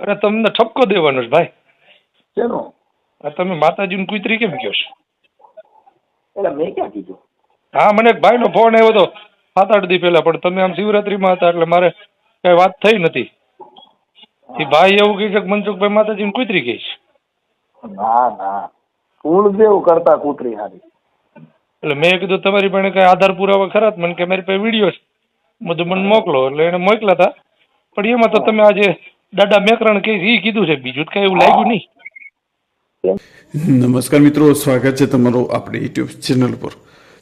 અરે તમને ઠપકો દેવાનો છે ભાઈ. શેનો? આ તમે માતાજીને કુતરી કેમ કહો છો? એટલે મેં ક્યાં કીધું? હા મને એક ભાઈનો ફોન આવ્યો હતો સાત આઠ દી પહેલા પણ તમે આમ શિવરાત્રીમાં હતા એટલે મારે કઈ વાત થઈ નથી. એ ભાઈ એવું કહે છે કે મનસુખભાઈ માતાજીની કુતરી કહે છે. ના ના. કુળદેવ કરતા કૂતરી હારી. એટલે મેં કીધું તમારી પાસે કઈ આધાર પુરાવા ખરા? મને કે મારી પાસે વીડિયો છે. બધું મને મોકલો. એટલે એને મોકલા હતા. પણ એમાં તો તમે આજે દાદા મેકરણ કે એ કીધું છે. બીજું કઈ એવું લાગ્યું નહીં. નમસ્કાર મિત્રો, સ્વાગત છે તમારું આપણી યુટ્યુબ ચેનલ પર.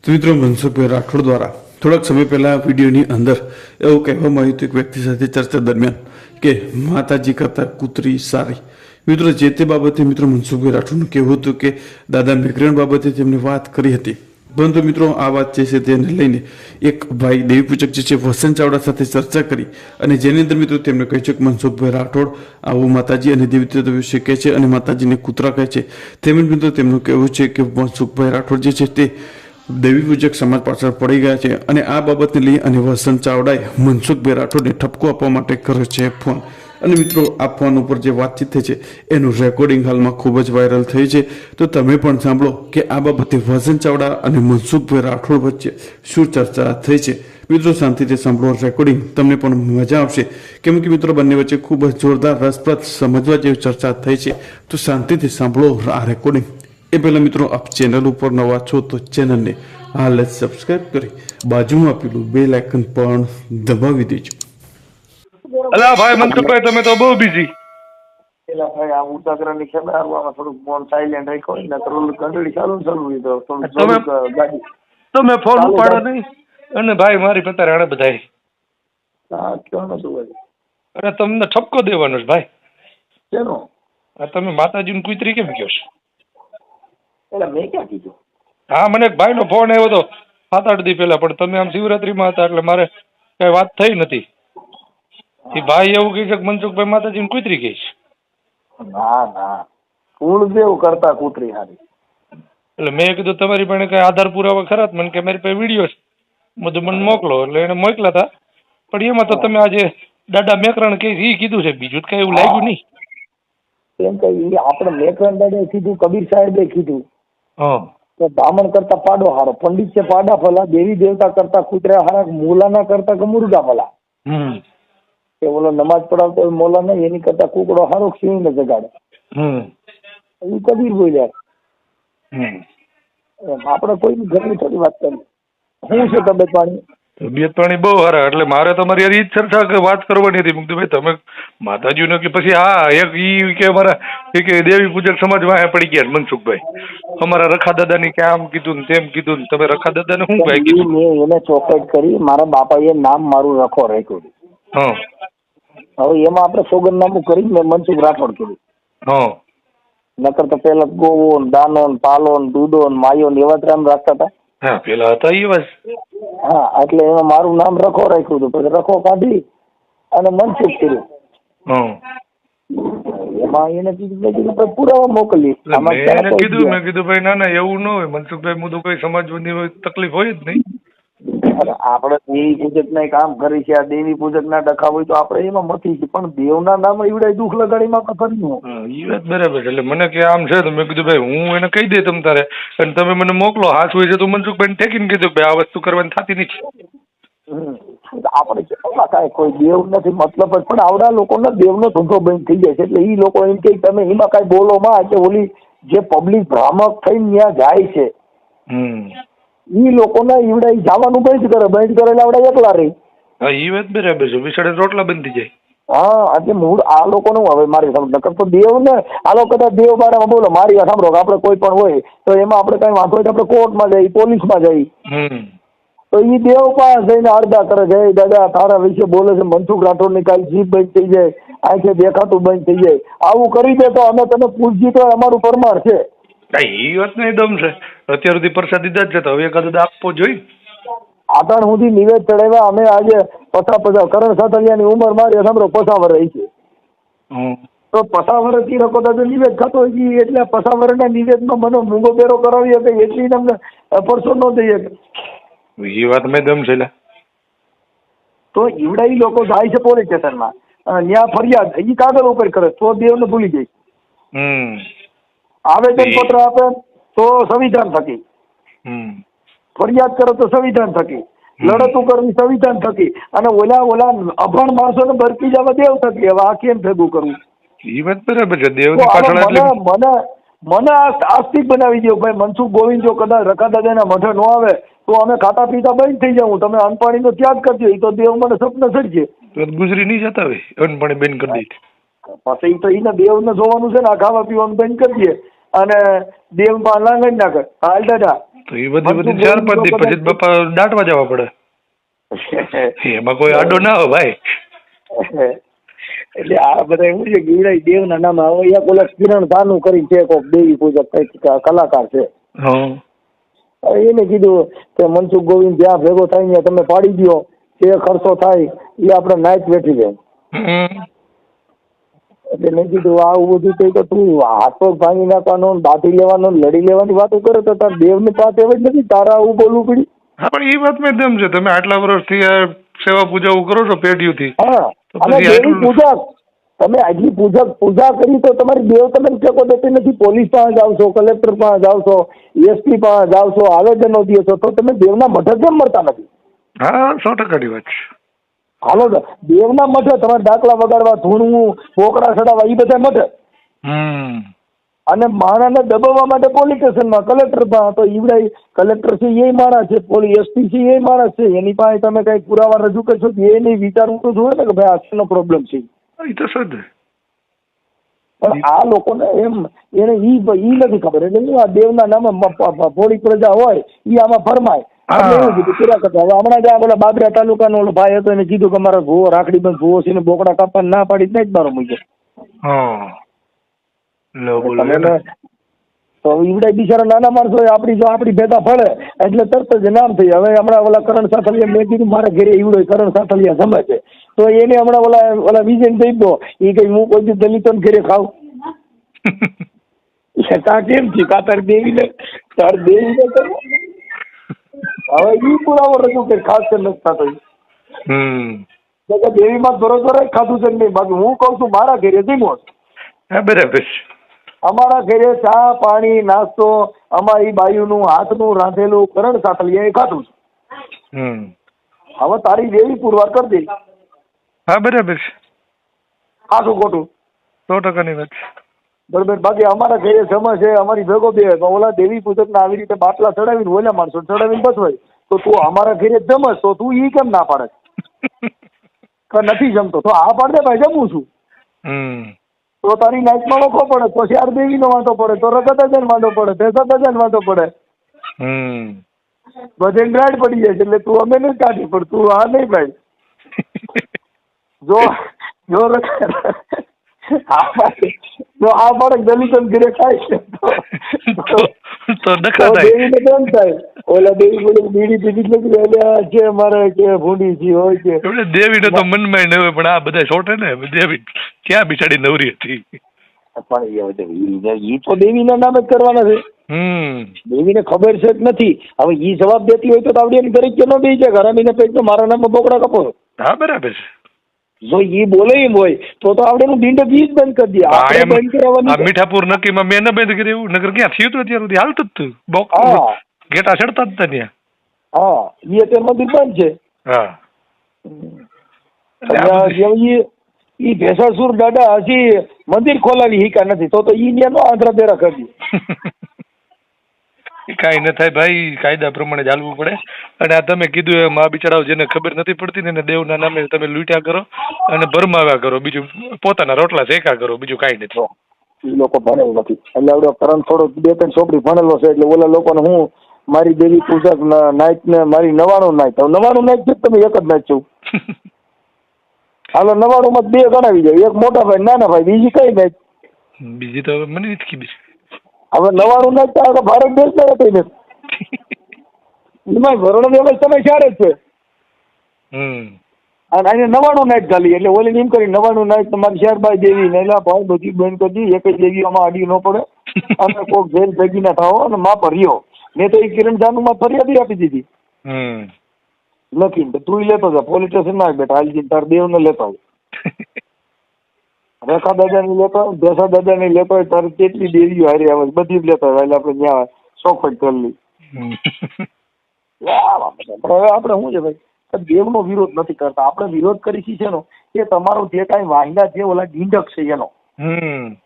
તો મિત્રો, મનસુખભાઈ રાઠોડ દ્વારા થોડાક સમય પહેલા વિડીયોની અંદર એવું કહેવામાં આવ્યું હતું, એક વ્યક્તિ સાથે ચર્ચા દરમિયાન કે માતાજી કરતાં કૂતરી સારી. મિત્રો, જે તે બાબતે મિત્રો, મનસુખભાઈ રાઠોડનું કહેવું હતું કે દાદા મેઘરણ બાબતે તેમણે વાત કરી હતી. પરંતુ મિત્રો, આ વાત જે છે તેને લઈને એક ભાઈ દેવી પૂજક જે છે, વસંત ચાવડા સાથે ચર્ચા કરી અને જેની અંદર મિત્રો તેમણે કહ્યું છે કે મનસુખભાઈ રાઠોડ આવું માતાજી અને દેવી તત્વ વિશે કહે છે અને માતાજીને કૂતરા કહે છે. તેમજ મિત્રો તેમનું કહેવું છે કે મનસુખભાઈ રાઠોડ જે છે તે દેવી પૂજક સમાજ પાછળ પડી ગયા છે અને આ બાબતને લઈ અને વસંત ચાવડાએ મનસુખભાઈ રાઠોડને ઠપકો આપવા માટે કર્યો છે ફોન. અને મિત્રો, આ ફોન ઉપર જે વાતચીત થઈ છે, એનું રેકોર્ડિંગ હાલમાં ખૂબ જ વાયરલ થઈ છે. તો તમે પણ સાંભળો કે આ બાબતે વસંત ચાવડા અને મનસુખભાઈ રાઠોડ વચ્ચે શું ચર્ચા થઈ છે. મિત્રો, શાંતિથી સાંભળો રેકોર્ડિંગ તમને પણ મજા આવશે. કેમ કે મિત્રો, બંને વચ્ચે ખૂબ જ જોરદાર, રસપ્રદ, સમજવા જેવી ચર્ચા થઈ છે. તો શાંતિથી સાંભળો આ રેકોર્ડિંગ એ પહેલાં મિત્રો, આપ ચેનલ ઉપર નવા છો તો ચેનલને હાલ જ સબસ્ક્રાઇબ કરી બાજુમાં આપેલું બે આઇકન પણ દબાવી દેજો. અલા ભાઈ મનસુખભાઈ તમે તો બહુ બિઝી એલા ભાઈ આ ઉતાકરાની ખેડા હારવામાં થોડુંક ફોન સાયલેન્ટ રાખ્યો ને થોડું કંડળી ચાલુ ચાલુ લીધો તમે- ગાડી તમે ફોન ઉપાડો નહીં. અને ભાઈ મારી પતા રાણે બધાય. હા કયો નતું ભાઈ અરે તમને ઠપકો દેવાનો છે ભાઈ. કેનો? આ તમે માતાજીની કુતરી કેમ કહો છો? એટલે મેં ક્યાં કીધું? હા મને એક ભાઈનો ફોન આવ્યો હતો સાત આઠ દી પહેલા પણ તમે આમ શિવરાત્રીમાં હતા એટલે મારે કઈ વાત થઈ નથી. એ ભાઈ એવું કહે છે કે મનસુખભાઈ માતાજીની કૂતરી કહે છે ના ના કુળદેવ કરતા કૂતરી હારી એટલે મેં કીધું તમારી પાસે કઈ આધાર પુરાવા ખરા? મને કે મારી પાસે વીડિયો છે. બધું મને મોકલો. એટલે એને મોકલા હતા. પણ એમાં તો તમે આજે દાદા મેકરણ કે એ કીધું છે બીજું કઈ એવું લાગ્યું નહીં. એમ કે ઈ આપણે મેકરણ દાડે કીધું કબીર સાહેબે કીધું. હા. તો બ્રાહ્મણ કરતા પાડો હારો પંડિત છે પાડા ભલા દેવી દેવતા કરતા કૂતરા હારા મોલાના કરતા કે મુર્ગા ભલા હમ. કે ઓલો નમાજ પડાવતો હોય મોલા નહીં એની કરતા કુકડો હારો સિંહ ને જગાડે એ કબીર બોલ્યા. આપણે કોઈની ઘરની થોડી વાત કરી શું છે તબિયત પાણી? તબિયત પાણી બહુ સારા એટલે મારે તમારી યાર ઈ ચર્ચા કે વાત કરવાની હતી. મુક્તિ ભાઈ તમે માતાજીનો કે પછી હા એક ઈ કે અમારા એ કે દેવી પૂજક સમાજ વાહે પડી ગયા મનસુખભાઈ. અમારા રખા દાદાની કે આમ કીધું ને તેમ કીધું ને તમે રખા દાદાને શું ભાઈ કીધું? મેં એને ચોકલેટ કરી મારા બાપાએ નામ મારું રખો રાખ્યું હા. હવે એમાં આપણે સોગંદનામું કરી મેં મનસુખ રાઠોડ કીધું. હા. નકર તો પેલા ગોવો ને દાનો ને પાલો ને દૂધો ને માયો ને એવા જ રાખતા હતા. હા પેલા હતા એ બસ. હા એટલે એમાં મારું નામ રખો રાખ્યું હતું. પછી રખો કાઢી અને મનસુખ કર્યું. એમાં એને કીધું મેં કીધું પુરાવા મોકલી મેં કીધું મેં કીધું ભાઈ ના ના એવું ન હોય. મનસુખભાઈ મુદું કોઈ સમાજની હોય તકલીફ હોય જ નહીં. આપણે દેવી પૂજક ના કામ કરી છે આ દેવી પૂજક ના ડખા હોય તો આપણે એમાં મથી છે પણ દેવના નામે એવડે દુઃખ લગાડીમાં આપણે કર્યું વાત બરાબર એટલે મને કે આમ છે તો મેં કીધું ભાઈ હું એને કહી દે તમ તારે. અને તમે મને મોકલો હાથ હોય છે તો મનસુખભાઈ ટેકીને કીધું ભાઈ આ વસ્તુ કરવાની થતી નથી. આપણે કેટલા કાંઈ કોઈ દેવ નથી મતલબ જ પણ આવડા લોકોના દેવનો ધંધો બંધ થઈ જાય છે. એટલે એ લોકો એમ કે તમે એમાં કાંઈ બોલો માં કે ઓલી જે પબ્લિક ભ્રામક થઈને ત્યાં જાય છે. હમ. એ લોકોના ઈવડા ઈ જવાનું બંધ કરે બંધ કરે એટલે આવડા એકલા રહી હા ઈ વાત બરાબર છે. વિશાળે રોટલા બંધી જાય. હા આજે મૂળ આ લોકોનું હવે મારી નકર તો દેવ ને આ લોકો કદાચ દેવ બારામાં બોલો મારી વાત સાંભળો કે આપણે કોઈ પણ હોય તો એમાં આપણે કઈ વાંધો હોય તો આપણે કોર્ટમાં જઈ પોલીસમાં માં હમ. તો એ દેવ પાસે જઈને અરદા કરે છે દાદા તારા વિશે બોલે છે મનસુખ રાઠોડની કાલ જીભ બંધ થઈ જાય આંખે દેખાતું બંધ થઈ જાય. આવું કરી દે તો અમે તને પૂછજી તો અમારું પરમાર છે. હા એ વાત નહીં દમ છે. અત્યાર સુધી પ્રસાદ દીધા જ છે તો હવે એકાદ આપવો જોઈએ. આટણ સુધી નિવેદ ચડાવ્યા અમે આજે પસા પસા કરણ સાતલિયાની ઉંમર મારી સાંભળો પસાવર રહી છે. તો પસાવરથી લોકો તો નિવેદ થતો હોય એટલે પસાવરના નિવેદમાં મને મૂંગો બેરો કરાવી હતો એટલી તમને પરસો ન દઈ શકે. એ વાત મેં દમ છે તો ઈવડા ઈ લોકો જાય છે પોલીસ સ્ટેશનમાં. ત્યાં ફરિયાદ એ કાગળ ઉપર કરે તો દેવને ભૂલી જાય. હમ. આવેદન પત્ર આપે તો સંવિધાન થકી. ફરિયાદ કરો તો સંવિધાન થકી. લડતું કરવી સંવિધાન થકી. અને ઓલા ઓલા અભણ માણસોને ભરકી જવા દેવ થકી. હવે આ કેમ ભેગું કરવું? એ વાત બરાબર છે. મને આસ્તિક બનાવી દો ભાઈ મનસુખ ગોવિંદ જો કદાચ રખા દાદાના મઠે ન આવે તો અમે ખાતા પીતા બંધ થઈ જાઉં. તમે અનપાણીનો ત્યાગ કરજો. એ તો દેવ મને સ્વપ્ન સડશે તો ગુજરી નહીં જતા હોય. અનપાણી બેન કરી દઈ ઈ તો એને દેવને જોવાનું છે ને આ ખાવા પીવાનું બંધ કરી દે અને દેવમાં લાંગણ નાખે હાલ દાદા. તો એ બધી બધી ચાર પાંચ દી પછી બાપા દાટવા જવા પડે. એમાં કોઈ આડો ના હોય ભાઈ. એટલે આ બધા એવું છે ગીવડાઈ દેવના નામ હવે એક બોલે કિરણ ભાનુ કરી છે કોક દેવી પૂજક કંઈક કલાકાર છે. એને કીધું કે મનસુખ ગોવિંદ જ્યાં ભેગો થાય ત્યાં તમે પાડી દ્યો. જે ખર્ચો થાય એ આપણે નાઈટ વેઠી જાય. એટલે મેં કીધું આવું બધું થઈ તો તું હાથો ભાંગી નાખવાનો બાંધી લેવાનો લડી લેવાની વાતો કરે તો તાર દેવની પાસે એવી જ નથી તારા આવું બોલવું પડ્યું. હા પણ એ વાત મેં તેમ છે તમે આટલા વર્ષથી આ સેવા પૂજા કરો છો પેઢીઓથી. હા અને દેવી પૂજા તમે આટલી પૂજા પૂજા કરી તો તમારી દેવ તમે ટેકો દેતી નથી પોલીસ પાસે જાવ છો કલેક્ટર પાસે જાવ છો એસપી પાસે જાવ છો આવેદનો દો છો તો તમે દેવના મઠે કેમ મળતા નથી? હા સો ટકાની વાત છે. હાલો દેવના મઠે તમારે દાખલા વગાડવા ધૂણવું પોકડા ચડાવવા એ બધા મઠે અને માણાને દબાવવા માટે પોલીસ સ્ટેશનમાં કલેક્ટર પાસે તો ઈવડાય કલેક્ટર છે એ માણસ છે પોલીસ એસપી છે એ માણસ છે એની પાસે તમે કઈ પુરાવા રજૂ કરશો એ નહીં વિચારવું તો જોઈએ ને કે ભાઈ આશનો પ્રોબ્લેમ છે. પણ આ લોકોને એમ એને ઈ ઈ નથી ખબર એટલે આ દેવના નામે ભોળી પ્રજા હોય એ આમાં ફરમાય હમણાં જ આ પેલા બાબરા તાલુકાનો ઓલો ભાઈ હતો એને કીધું કે મારા ભૂવો રાખડી બંધ ભૂવો છે બોકડા કાપવા ના પાડી જ મારો મૂક્યો. તો ઈવડે બિચારા નાના માણસો આપણી જો આપણી ભેગા ફળે એટલે તરત જ નામ થઈ હવે હમણાં ઓલા કરણ સાથલિયા મેં કીધું મારા ઘરે ઈવડો કરણ સાથલિયા જમે છે. તો એને હમણાં ઓલા ઓલા વિજય થઈ દો. એ કઈ હું કોઈ દલિતોને ઘેરે એ કા કેમ છે? કાતર દેવીને તાર દેવીને કરવો હવે ઈ પુરાવો રજૂ કે ખાસ કરીને નથી થતો હમ. તો કે દેવીમાં ભરોસો ખાધું છે નહીં? બાકી હું કહું છું મારા ઘેરે હા બરાબર અમારા ઘરે ચા પાણી નાસ્તો અમારી બાયુનું હાથનું રાંધેલું કરણ સાતલિયા એ ખાધું છે. હવે તારી દેવી પુરવાર કરી દે. હા બરાબર છે. ખાધું ખોટું. સો ટકાની વાત બરોબર. બાકી અમારા ઘરે સમય છે અમારી ભેગો બે. પણ ઓલા દેવી પૂજક આવી રીતે બાટલા ચડાવીને ઓલા માણસો ચડાવીને બસવાય તો તું અમારા ઘરે જમસ તો તું ઈ કેમ ના પાડે? કે નથી જમતો. તો આ પાડે ભાઈ જમું છું. તો તારી નાઈટમાં વખો પડે. તો દેવી દેવીનો વાંધો પડે. તો રગત જન વાંધો પડે. ભેસા જન વાંધો પડે. હમ. બધે ગ્રાડ પડી જાય છે. એટલે તું અમે નહીં કાઢી પણ તું આ નહીં ભાઈ. જો જો રગત જો આ બાળક દલિતો ઘરે ખાય છે. તો- તો તો તો ડખા થાય દેવીને કેમ થાય. ઓલા દેવી બોલે બીડી પીધી નથી. એટલે જે મારે કે ભૂંડી છે હોય છે. એટલે દેવીને તો મનમાં ન હોય પણ આ બધા છોટે ને દેવી ક્યાં બિચારી નવરી હતી? પણ એ તો દેવીના નામે જ કરવાના છે. હમ. દેવીને ખબર છે કે નથી. હવે ઈ જવાબ દેતી હોય તો આવડી એની દરેક કે ન દે છે. ઘરામીને પેટ તો મારા નામમાં બોકડા કપો. હા બરાબર છે. જો ઈ બોલે એમ હોય તો તો આપણે એનું ડીંડ બીજ બંધ કરી દઈએ આ આપણે બંધ કરાવવાનું મીઠાપુર નક્કીમાં મેં ન બંધ કર્યું એવું? નગર ક્યાં થયું હતું અત્યાર સુધી? હાલતું જ હતું બોક ગેટા ચડતા જ હતા ત્યાં. હા ઈ અત્યારે મંદિર બંધ છે. હા. ઈ ભેસાસુર દાદા હજી મંદિર ખોલાવી હિકા નથી. તો તો ઈ ન્યાનો આંધ્રા પેરા કરી દે. એ કાંઈ ન થાય ભાઈ કાયદા પ્રમાણે ચાલવું પડે. અને આ તમે કીધું એમ આ બિચારાઓ જેને ખબર નથી પડતી ને એને દેવના નામે તમે લૂંટ્યા કરો અને ભરમાવ્યા કરો. બીજું પોતાના રોટલા શેકા કરો બીજું કાંઈ નથી. એ લોકો ભણેલ નથી. એટલે આવડો કરણ થોડો બે ત્રણ છોકરી ભણેલો છે એટલે ઓલા લોકોને હું મારી દેવી પૂજક નાઈટ ને મારી નવાણું નાઈટ. નવાણું નાઈટ છે તમે એક જ નાઈટ છું. હાલો નવાણું માં બે ગણાવી જાય એક મોટા ભાઈ નાના ભાઈ બીજી કઈ નાઈટ? બીજી તો મને નથી ખબર. હવે નવાણું નાઈટ તો ભારત હતી ને એમાં ભરણ વ્યવસ્થા ચારે જ છે. અને અહીંયા નવાણું નાઈટ ચાલી એટલે ઓલી એમ કરી નવાણું નાઈટ તમારી શેરબાઈ દેવી ને એલા ભાઈ બધી બેન કરી એક જ દેવી આમાં આડી ન પડે. અને કોક જેલ ભેગી ના થાવો અને માં ભર્યો. મેં તો એ કિરણ જાનુમાં ફરિયાદી આપી દીધી. હમ. લખીને તો લેતો જા પોલીસ સ્ટેશન ના બેઠા હાલજી તાર દેવ ને લેતો આવ. રેખા દાદા ની લેતો હોય ભેસા દાદા ની લેતો હોય તારે કેટલી દેવીઓ હારી આવે બધી જ લેતો હોય એટલે આપણે ત્યાં ચોખવટ કરી લી હમ. યા, પણ હવે આપણે શું છે ભાઈ? દેવનો વિરોધ નથી કરતા. આપણે વિરોધ કરી છે એનો? એ તમારો જે કાંઈ વાહિલા જે ઓલા ડીંડક છે એનો. હમ.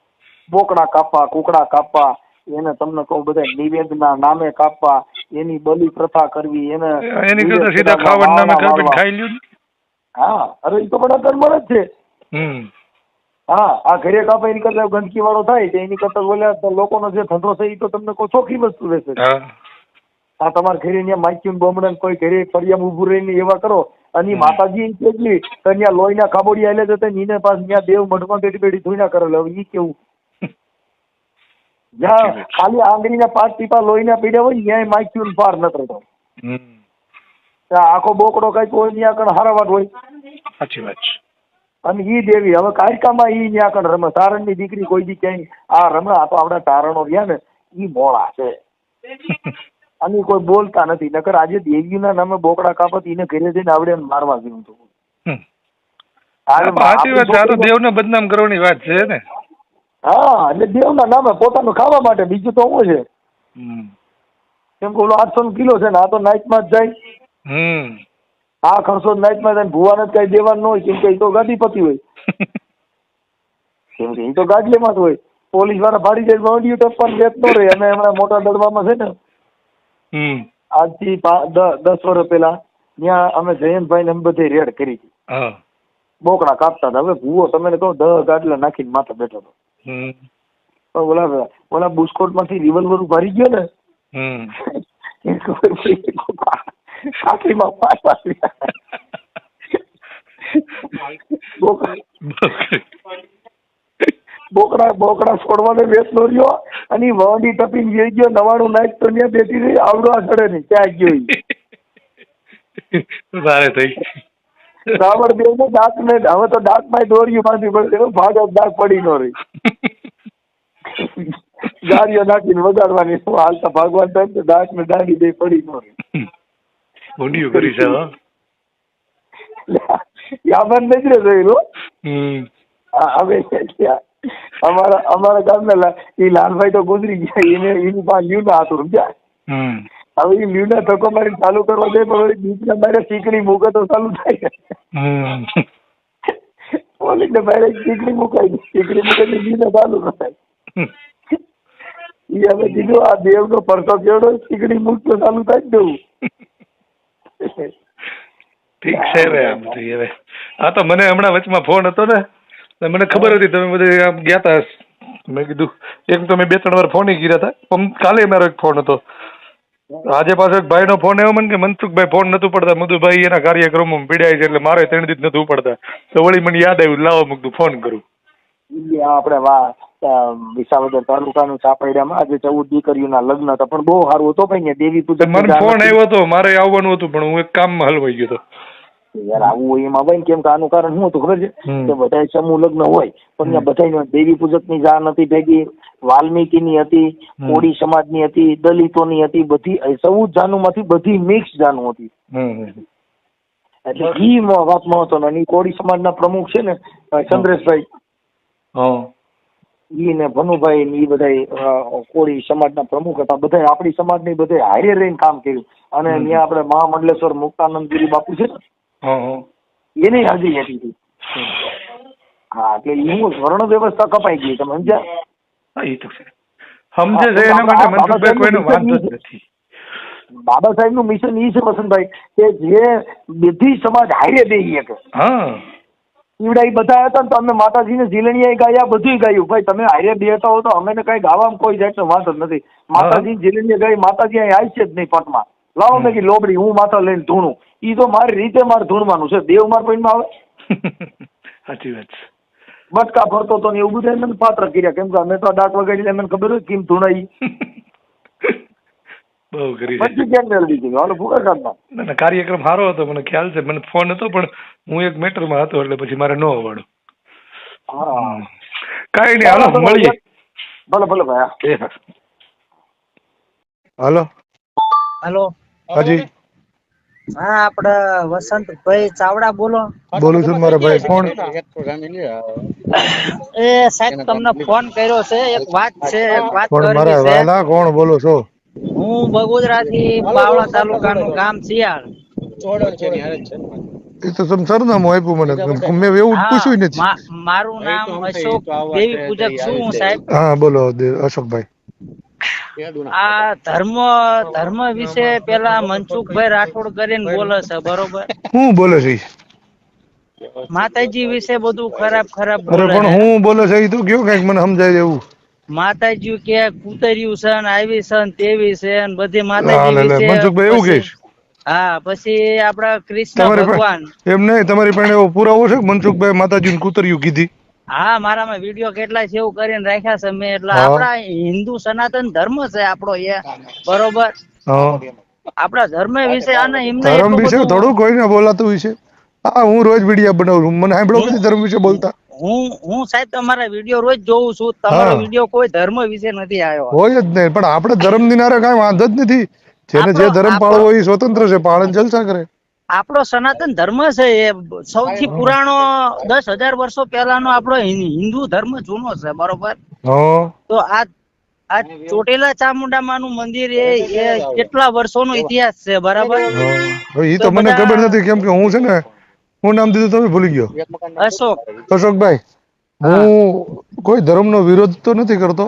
બોકડા કાપવા કુકડા કાપવા એને તમને કહું બધા નિવેદના નામે કાપવા એની બલિ પ્રથા કરવી એને એની કરતા સીધા ખાવાનું નામે ખાઈ લ્યો હા અરે એ તો બધા ધર્મ જ છે. હમ. હા આ ઘરે કાપે એની કરતા ગંદકી વાળો થાય તો એની કરતા બોલ્યા લોકોનો જે ધંધો છે એ તો તમને કોઈ ચોખ્ખી વસ્તુ રહેશે આ તમારા ઘરે ત્યાં માઇક્યુન બમણન કોઈ ઘરે ફળિયામાં ઊભું રહીને એવા કરો. અને માતાજી કેટલી તો ત્યાં લોહીના ખાબોડિયા આલે જતા નીને પાસ ત્યાં દેવ મઢમાં બેઠી બેઠી ધોઈ ના કરેલો હવે ઈ કેવું? જ્યાં ખાલી આંગળીના પાંચ ટીપા લોહીના પીડ્યા હોય ત્યાં માઇક્યુન પાર ન રહેતો આખો બોકડો કઈ હોય ત્યાં આગળ હારાવાટ હોય. સાચી વાત છે. અને ઈ દેવી હવે કાયકામાં ઈ ત્યાં કણ રમે? તારણની દીકરી કોઈ દી ક્યાંય આ રમે? આ તો આપણા તારણો રહ્યા ને ઈ મોળા છે. અને કોઈ બોલતા નથી. નકર આજે દેવીના નામે બોકડા કાપત એને ઘરે જઈને આવડે મારવા જેવું હતું દેવને બદનામ કરવાની વાત છે ને. હા એટલે દેવના નામે પોતાનું ખાવા માટે બીજું તો શું છે? કેમ કે ઓલો આઠસો કિલો છે ને આ તો નાઇટમાં જ જાય. હમ. આ ખર્ચો નાઇટમાં જાય ને ભુવાને જ કઈ દેવાનું હોય કેમ કે એ તો ગાદીપતિ હોય. કેમ કે એ તો ગાદલીમાં જ હોય. પોલીસવાળા ભાડી જાય મોડી ટપ્પર વેચ ન રહે. અને એમણે મોટા દડવામાં છે ને. હમ. આજથી દસ વર્ષ પહેલા ત્યાં અમે જયંતભાઈ ને અમે બધે રેડ કરી હતી. બોકડા કાપતા હતા. હવે ભૂવો તમે કહો દહ ગાડલા નાખીને માથે બેઠો હતો. પણ ઓલા ઓલા બુસ્કોટમાંથી રિવોલ્વર ભરી ગયો ને. પાંચ વાગ્યા. બોકડા બોકડા છોડવાને નો રહ્યો અને ઈ વહંડી ટપીને જઈ ગયો નવાણું નાખ તો ત્યાં બેઠી રહી આવડો આ ચડે નહીં ત્યાં ગયો ભારે થઈ રાવણ દેવ ને દાંત ને હવે તો દાંતમાં દોર્યું બાંધી પડે ભાગ દાંત પડી નો રહી. ગાડીઓ નાખીને વગાડવાની શું હાલતા ભાગવાન થાય દાંત ને દાંડી દે પડી નો રહી. ઊંડિયું કરી છે હા યામન નથી રે જોયેલું હમ. હવે અમારા અમારા ગામના એ લાલભાઈ તો ગુજરી ગયા એને એની પાસે લ્યુના હતું સમજ્યા? હવે એ લ્યુ ના ધક્કો મારી ચાલુ કરવા દે પણ બીજના બારે ચીકણી મૂકે તો ચાલુ થાય. ઓલી પોલીસને બારે ચીકણી મુકાઈ દે ચીકણી મૂકે તો લ્યુના ચાલુ થાય. એ હવે કીધું આ દેવનો પરસો કેવડો ચીકણી મૂકતો ચાલુ થાય જ દેવું. ઠીક છે હવે આમ તો હવે. આ તો મને હમણાં વચમાં ફોન હતો ને મને ખબર હતી તમે બધે આમ ગયા તા મેં કીધું એક તો મેં બે ત્રણ વાર ફોન કર્યા હતા પણ કાલે મારો એક ફોન હતો. આજે પાછો એક ભાઈનો ફોન આવ્યો મને કે મનસુખભાઈ ફોન નતું પડતા. મધુભાઈ એના કાર્યક્રમો પીડાય છે એટલે મારે ત્રણ દિવસ નતું પડતા. તો વળી મને યાદ આવ્યું લાવો મૂકતું ફોન કરું. આપણે વા અ, વિસાવદર તાલુકાનું ચાપડિયામાં આજે ચૌદ દીકરીઓના લગ્ન હતા. પણ બહુ સારું હતું ભાઈ દેવી પૂજક મને ફોન આવ્યો હતો મારે આવવાનું હતું પણ હું એક કામમાં હલવાઈ ગયો હતો યાર આવું હોય એમાં ભાઈ કેમ કે આનું કારણ શું હતું ખબર છે? કે બધા સમૂહ લગ્ન હોય પણ ત્યાં બધાય દેવી પૂજકની જાણ હતી ભેગી વાલ્મીકી ની હતી. કોળી સમાજની હતી દલિતોની હતી બધી સૌ જાનુ માંથી બધી મિક્સ જાનુ હતી. એટલે ઈ વાત મહત્વનો કોળી સમાજના પ્રમુખ છે ને ચંદ્રેશભાઈ. હા. ઈ ને ભનુભાઈ ને ઈ બધા કોળી સમાજના પ્રમુખ હતા. બધા આપણી સમાજની બધા હારે રહીને કામ કર્યું. અને. ત્યાં આપણે મહામંડલેશ્વર મુક્તાનંદગીરી બાપુ છે એની હાજરી હતી. હા એટલે ઈ વર્ણ વ્યવસ્થા કપાઈ ગઈ. તમે સમજ્યા? એ તો છે. સમજે છે એના માટે મનસુખભાઈ કોઈનો વાંધો જ નથી. બાબા સાહેબનું મિશન ઈ છે વસંતભાઈ કે જે બધી સમાજ હારે દે શકે હા. ઈવડા બધા હતા ને તો અમે માતાજીને ઝીલણીયા ગાયા બધું ગાયું. ભાઈ તમે હારે બેઠા હો તો અમે કઈ ગાવામાં કોઈ જાતનો વાંધો જ નથી માતાજી ઝીલણીયા ગાઈ માતાજી અહીં આવી છે જ નહીં પટમાં. લાવો મેં કી લોબડી હું માતા લઈને ધૂણું. ઈ તો મારી રીતે મારે ધૂણવાનું છે. દેવ માર પૈણમાં આવે. સાચી વાત છે. બટકા ફરતો તો ને એવું બધું એમને પાત્ર કર્યા. કેમ કે અમે તો ડાક દાંત વગાડી મને ખબર હોય કેમ ધૂણાઈ. બહુ કરી છે પછી કેમ હાલો ફૂકા ના ના કાર્યક્રમ સારો હતો મને ખ્યાલ છે. મને ફોન હતો પણ હું એક મેટરમાં હતો એટલે પછી મારે ન આવવાનું હા. કાંઈ નહીં હાલો મળીએ. ભલે ભલે ભાઈ હાલો. હાલો. હાજી. હા આપડે વસંતભાઈ ચાવડા બોલો. બોલું છું મારા ભાઈ કોણ એ સાહેબ તમને ફોન કર્યો છે એક વાત છે એક વાત મારા કરવી છે. વાલા કોણ બોલો છો? હું બગોદરા થી બાવળા તાલુકાનું ગામ શિયાળ. એ તો તમે સરનામું આપ્યું મને. મેં એવું પૂછ્યું નથી. મારું નામ અશોક દેવી પૂજક છું. હું સાહેબ? હા બોલો અશોકભાઈ. આ ધર્મ ધર્મ વિશે પેલા મનસુખભાઈ રાઠોડ કરીને બોલે છે બરોબર? હું બોલે છે? માતાજી વિશે બધું ખરાબ ખરાબ બોલે પણ હું બોલે છે એ તો કયો કંઈક મને સમજાય એવું. માતાજી કે કુતર્યું છે ને આવી છે ને તેવી છે ને બધી માતાજી મનસુખભાઈ એવું કહીશ. હા પછી આપડા કૃષ્ણ ભગવાન. પાસે એમ નહીં તમારી પાસે એવો પુરાવો છે મનસુખભાઈ માતાજી કુતર્યું કીધી? હા મારામાં વીડિયો કેટલા સેવ કરીને રાખ્યા છે મેં. એટલે આપડા હિન્દુ સનાતન ધર્મ છે આપણો એ. બરોબર? આપડા ધર્મ વિશે અને એમને ધર્મ વિશે થોડું કોઈને બોલાતું વિશે હા હું રોજ વીડિયો બનાવું છું. મને સાંભળો બધી ધર્મ વિશે બોલતા? હું હું સાહેબ તમારા વીડિયો રોજ જોઉં છું. તમારો વીડિયો કોઈ ધર્મ વિશે નથી આવ્યો. હોય જ નહીં પણ આપણે ધર્મ દિનારે કઈ વાંધો જ નથી. જેને જે ધર્મ પાળવો એ સ્વતંત્ર છે પાળન જલસા કરે. આપણો સનાતન ધર્મ છે એ સૌથી પુરાણો દસ હજાર વર્ષો પહેલાનો આપણો હિન્દુ ધર્મ જૂનો છે બરોબર? તો આ આ ચોટીલા ચામુંડા માનું મંદિર એ કેટલા વર્ષોનો ઇતિહાસ છે બરાબર? એ તો મને ખબર નથી કેમ કે હું છે ને હું નામ દીધું તમે ભૂલી ગયો. અશોક. અશોકભાઈ હું. કોઈ ધર્મનો વિરોધ તો નથી કરતો.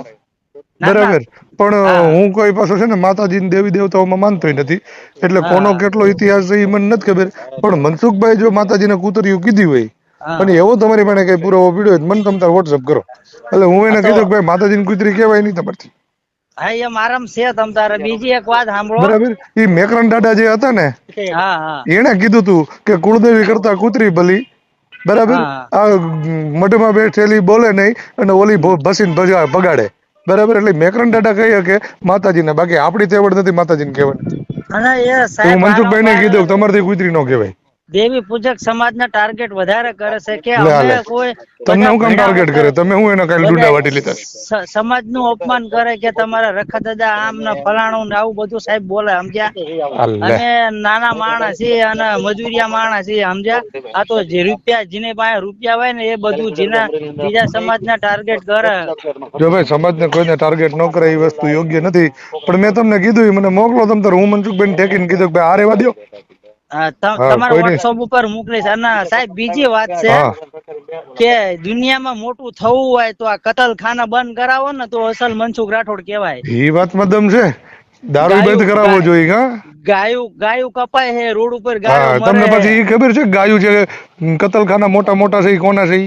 બરાબર. પણ હું. કોઈ પાછો છે ને માતાજી દેવી દેવતાઓમાં માનતો નથી. એટલે કોનો કેટલો ઇતિહાસ છે એ મને નથી ખબર. પણ મનસુખભાઈ જો માતાજીને કૂતરીયું કીધી હોય. અને એવો તમારી પાસે કઈ પુરાવો પીડ્યો મને તમે તાર વોટ્સઅપ કરો. એટલે હું એને કીધું કે ભાઈ માતાજીની કૂતરી કહેવાય નહીં તમારથી. હા એ મારામ છે તમ તારે. બીજી એક વાત સાંભળો. બરાબર એ મેકરન દાદા જે હતા ને હા હા. એને કીધું તું કે કુળદેવી કરતા કૂતરી ભલી. બરાબર. આ મઢમાં બેઠેલી બોલે નહીં અને ઓલી ભસીને ભગાડે. બરાબર? એટલે મેકરણ દાદા કહી કે માતાજીને બાકી આપણી તેવડ નથી માતાજીને ને અને એ સાહેબ હું મનસુખભાઈ ને કીધું તમારથી કૂતરી નો કહેવાય. દેવી પૂજક સમાજના ટાર્ગેટ વધારે કરે છે કે અમે કોઈ તમને હું કામ ટાર્ગેટ કરે તમે હું એના કાંઈ ડુંડા વાટી લીધા? સમાજનું અપમાન કરે કે તમારા રખા દાદા આમ ને ફલાણું ને આવું બધું સાહેબ બોલે સમજ્યા? અમે નાના માણસ છે અને મજૂરિયા માણસ છે સમજ્યા? આ તો જે રૂપિયા જેને પાસે રૂપિયા હોય ને એ બધું જેના બીજા સમાજના ટાર્ગેટ કરે. જો ભાઈ સમાજને કોઈને ટાર્ગેટ ન કરે એ વસ્તુ યોગ્ય નથી. પણ મેં તમને કીધું મને મોકલો તમ તાર હું મનસુખભાઈ ટેકીને કીધું કે ભાઈ આ રેવા હા, તમારા વોટ્સઅપ ઉપર મોકલીશ અને સાહેબ બીજી વાત છે કે દુનિયામાં મોટું થવું હોય તો આ કતલખાના બંધ કરાવો ને તો અસલ મનસુખ રાઠોડ કહેવાય. એ વાતમાં દમ છે. દારૂ બંધ કરાવવો જોઈએ હા? ગાયું ગાયું કપાય છે રોડ ઉપર ગાયો તમને પછી એ ખબર છે ગાયું છે કતલખાના મોટા મોટા છે એ કોના છે?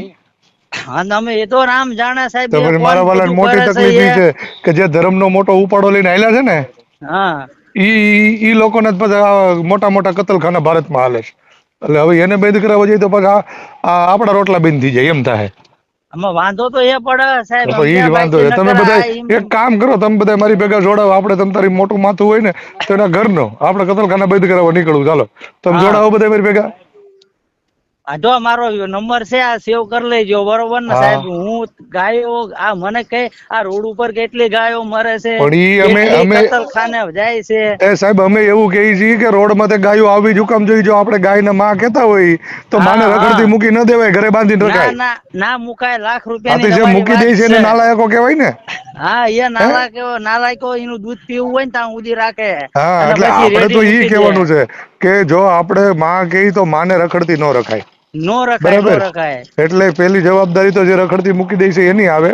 અને અમે એ તો રામ જાણા સાહેબ મારા વાળા મોટી તકલીફ છે કે જે ધર્મનો મોટો ઉપાડો લઈને આયલા છે ને? હા. ઈ ઈ લોકોને જ પછી મોટા મોટા કતલખાના ભારતમાં હાલે છે. એટલે હવે એને બંધ કરાવવા જઈએ તો પછી આપણા રોટલા બંધ થઈ જાય એમ થાય. આમાં વાંધો તો એ પડે સાહેબ તો ઈ વાંધો છે. તમે બધા એક કામ કરો તમે બધા મારી ભેગા જોડાવો આપણે તમ તારી મોટું માથું હોય ને તો એના ઘરનો આપણે કતલખાના બંધ કરાવવા નીકળવું. ચાલો તમે જોડાવો બધા મારી ભેગા. આ જો મારો નંબર છે આ સેવ કરી લેજો બરોબર ને. સાહેબ? હું ગાયો આ મને કે આ રોડ ઉપર કેટલી ગાયો મરે છે? પણ ઈ અમે- અમે- કતલખાને જાય છે? એ સાહેબ અમે એવું કહીએ છીએ કે રોડ માથે ગાયો આવી જ હુકામ જોઈ જો આપણે ગાયને માં કહેતા હોય તો માને. રખડતી મૂકી ન દેવાય ઘરે બાંધીને રખાય. ના ના મુકાય લાખ રૂપિયા રૂપિયાની જે મૂકી દે છે એને નાલાયકો કહેવાય ને? હા એ નાલાયકો નાલાયકો એનું દૂધ પીવું હોય ને ત્યાં ઉદી રાખે. હા એટલે આપણે તો ઈ કહેવાનું છે કે જો આપણે માં કહી તો માને રખડતી ન રખાય. નો રખાય નો બરાબર રખાય. એટલે પેલી જવાબદારી તો જે રખડતી મૂકી દે છે એની આવે.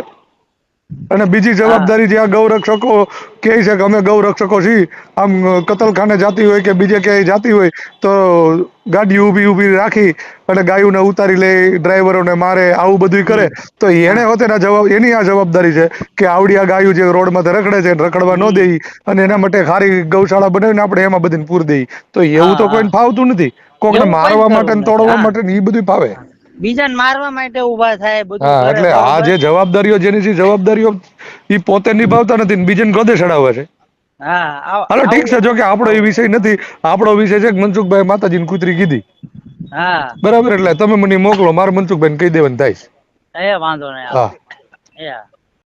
અને બીજી જવાબદારી જે આ ગૌરક્ષકો કહે છે કે અમે ગૌરક્ષકો છીએ આમ કતલખાને જાતી હોય કે બીજે ક્યાંય જાતી હોય તો ગાડી ઊભી ઊભી રાખી અને ગાયોને ઉતારી લે ડ્રાઈવરોને મારે આવું બધું કરે. તો એને હોતેના જવાબ એની આ જવાબદારી છે કે આવડી આ ગાયું જે રોડમાં રખડે છે રખડવા ન દેવી અને એના માટે ખારી ગૌશાળા બનાવીને આપણે એમાં બધીને પૂર દેવી તો એવું તો. કોઈને ફાવતું નથી. કોકને મારવા માટે ને તોડવા માટે ને ઈ બધું ફાવે. બીજાને મારવા માટે ઊભા થાય બધું હા એટલે આ જે જવાબદારીઓ જેની જવાબદારીઓ ઈ પોતે નિભાવતા નથી ને બીજાને ગોદે ચડાવે છે. હા હાલો ઠીક છે જો કે આપણો એ વિષય નથી આપણો વિષય છે કે મનસુખભાઈ માતાજીની કૂતરી કીધી. હા. બરાબર એટલે તમે મને મોકલો મારે મનસુખભાઈને કહી દેવાનું થાય એ વાંધો નહીં એ હા.